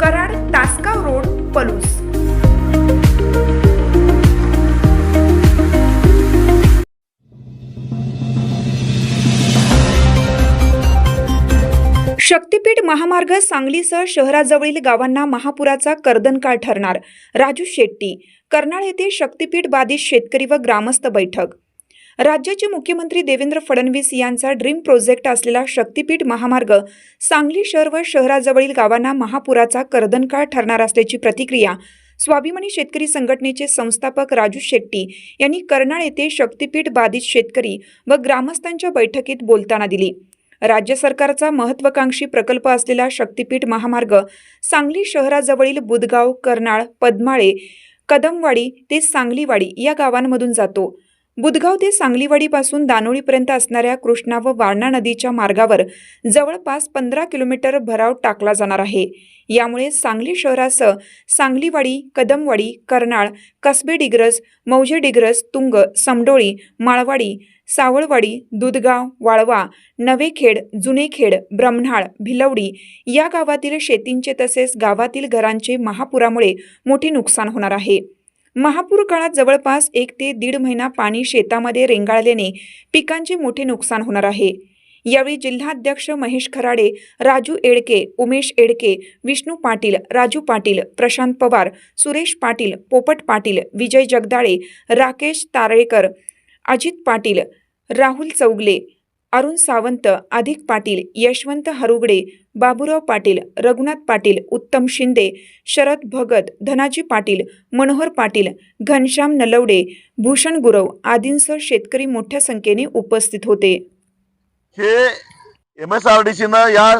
Karad Tasgaon road Palus. Shaktipeeth महामार्ग सांगलीसह शहराजवळील गावांना महापुराचा कर्दनकाळ ठरणार. राजू शेट्टी कर्नाळ येथे शक्तीपीठ बाधित शेतकरी व ग्रामस्थ बैठक. राज्याचे मुख्यमंत्री देवेंद्र फडणवीस यांचा ड्रीम प्रोजेक्ट असलेला शक्तीपीठ महामार्ग सांगली शहर व शहराजवळील गावांना महापुराचा कर्दनकाळ ठरणार असल्याची प्रतिक्रिया स्वाभिमानी शेतकरी संघटनेचे संस्थापक राजू शेट्टी यांनी कर्नाळ येथे शक्तीपीठ बाधित शेतकरी व ग्रामस्थांच्या बैठकीत बोलताना दिली. राज्य सरकारचा महत्वाकांक्षी प्रकल्प असलेला शक्तीपीठ महामार्ग सांगली शहराजवळील बुदगाव कर्नाळ पद्माळे कदमवाडी ते सांगलीवाडी या गावांमधून जातो. बुधगाव ते सांगलीवाडीपासून दानोळीपर्यंत असणाऱ्या कृष्णा व वारणा नदीच्या मार्गावर जवळपास पंधरा किलोमीटर भराव टाकला जाणार आहे. यामुळे सांगली शहरासह सांगलीवाडी कदमवाडी कर्नाळ कसबे डिग्रज मौजे डिग्रज तुंग समडोळी माळवाडी सावळवाडी दुधगाव वाळवा नवेखेड जुनेखेड ब्रह्मणाळ भिलवडी या गावातील शेतींचे तसेच गावातील घरांचे महापुरामुळे मोठे नुकसान होणार आहे. महापूर काळात जवळपास एक ते दीड महिना पाणी शेतामध्ये रेंगाळल्याने पिकांचे मोठे नुकसान होणार आहे. यावेळी जिल्हाध्यक्ष महेश खराडे राजू एडके उमेश एडके विष्णू पाटील राजू पाटील प्रशांत पवार सुरेश पाटील पोपट पाटील विजय जगदाळे राकेश तारळेकर अजित पाटील राहुल चौगले अरुण सावंत अधिक पाटील यशवंत हरुगडे बाबुराव पाटील रघुनाथ पाटील उत्तम शिंदे शरद भगत धनाजी पाटील मनोहर पाटील घनश्याम नलवडे भूषण गुरव आदींसह शेतकरी मोठ्या संख्येने उपस्थित होते. हे एम एस आर डी सीनं या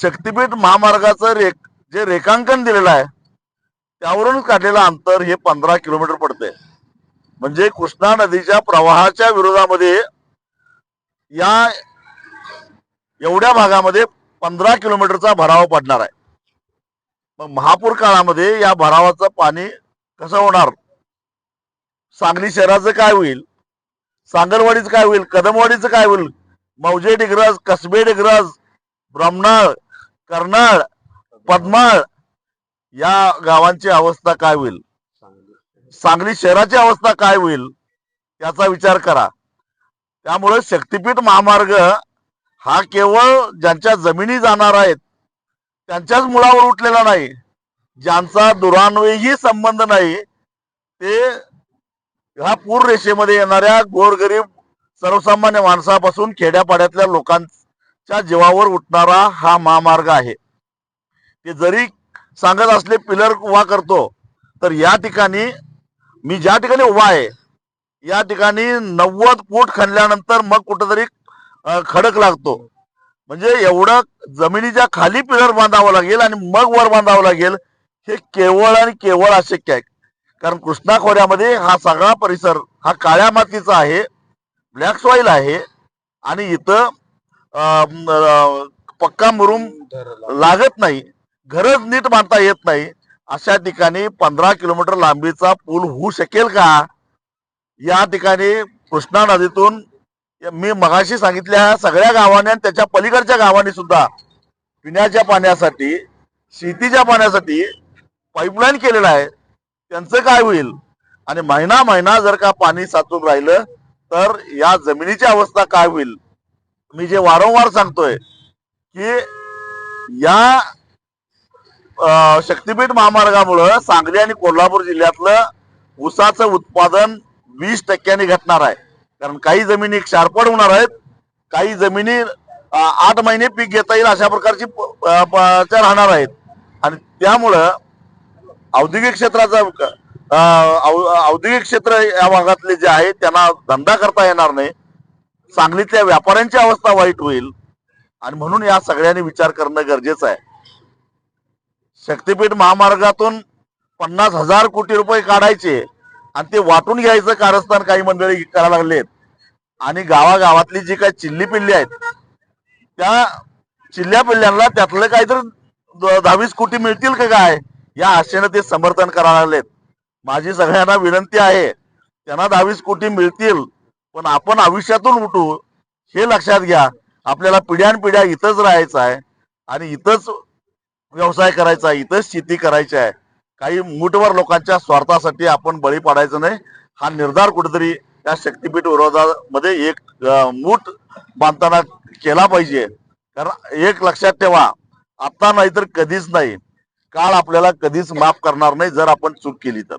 शक्तीपीठ महामार्गाचं रेख जे रेखांकन दिलेलं आहे त्यावरून काढलेलं अंतर हे पंधरा किलोमीटर पडतंय. म्हणजे कृष्णा नदीच्या प्रवाहाच्या विरोधामध्ये या एवढ्या भागामध्ये पंधरा किलोमीटरचा भराव पडणार आहे. मग महापूर काळामध्ये या भरावाचं पाणी कसं होणार? सांगली शहराचं काय होईल? सांगलवाडीचं काय होईल? कदमवाडीचं काय होईल? मौजे डिग्रज कसबे डिग्रज ब्रह्मणाळ कर्नाळ पद्माळ या गावांची अवस्था काय होईल? सांगली शहराची अवस्था काय होईल? याचा विचार करा. त्यामुळे शक्तिपीठ महामार्ग हा केवळ ज्यांच्या जमिनी जाणार आहेत त्यांच्याच मुळावर उठलेला नाही ज्यांचा दुरान्वयही संबंध नाही ते ह्या पूर रेषेमध्ये येणाऱ्या गोरगरीब सर्वसामान्य माणसापासून खेड्यापाड्यातल्या लोकांच्या जीवावर उठणारा हा महामार्ग आहे. ते जरी सांगत असले पिलर उभा करतो तर या ठिकाणी मी ज्या ठिकाणी उभा आहे या ठिकाणी नव्वद फूट खणल्यानंतर मग कुठंतरी खडक लागतो. म्हणजे एवढं जमिनीच्या खाली पिलर बांधावं लागेल आणि मग वर बांधावं लागेल हे केवळ आणि केवळ अशक्य आहे. कारण कृष्णा खोऱ्यामध्ये हा सगळा परिसर हा काळ्या मातीचा आहे ब्लॅक सॉइल आहे आणि इथं पक्का मुरुम लागत नाही घरच नीट बांधता येत नाही. अशा ठिकाणी पंधरा किलोमीटर लांबीचा पूल होऊ शकेल का? या ठिकाणी कृष्णा नदीतून मी मगाशी सांगितल्या सगळ्या गावांनी आणि त्याच्या पलीकडच्या गावांनी सुद्धा पिण्याच्या पाण्यासाठी शेतीच्या पाण्यासाठी पाईपलाईन केलेलं आहे. त्यांचं काय होईल? आणि महिना महिना जर का पाणी साचून राहिलं तर या जमिनीची अवस्था काय होईल? मी जे वारंवार सांगतोय की या शक्तीपीठ महामार्गामुळं सांगली आणि कोल्हापूर जिल्ह्यातलं ऊसाचं उत्पादन वीस टक्क्यांनी घटणार आहे. कारण काही जमिनी क्षारपड होणार आहेत. काही जमिनी आठ महिने पीक घेता येईल अशा प्रकारची त्या राहणार आहेत. आणि त्यामुळं औद्योगिक क्षेत्राचा अं, औद्योगिक क्षेत्र या भागातले जे आहे त्यांना धंदा करता येणार नाही. सांगलीतल्या व्यापाऱ्यांची अवस्था वाईट होईल. आणि म्हणून या सगळ्यांनी विचार करणं गरजेचं आहे. शक्तीपीठ महामार्गातून पन्नास हजार कोटी रुपये काढायचे. आणि ते वाटून घ्यायचं कारस्थान काही मंडळी करायला लागलेत. आणि गावागावातली जी काही चिल्ली पिल्ली आहेत त्या चिल्ल्या पिल्ल्यांना त्यातलं काहीतरी दहावीस कोटी मिळतील का काय? या आशेनं ते समर्थन करायला लागलेत. माझी सगळ्यांना विनंती आहे त्यांना दहावीस कोटी मिळतील पण आपण आयुष्यातून उठू हे लक्षात घ्या आपल्याला पिढ्यानपिढ्या इथंच राहायचं आहे आणि इथंच व्यवसाय करायचा आहे इथंच शेती करायची आहे. काही मूठवर लोकांच्या स्वार्थासाठी आपण बळी पाडायचं नाही. हा निर्धार कुठेतरी या शक्तीपीठ विरोधामध्ये एक मूठ बांधताना केला पाहिजे. कारण एक लक्षात ठेवा आता नाही तर कधीच नाही. काळ आपल्याला कधीच माफ करणार नाही जर आपण चूक केली तर.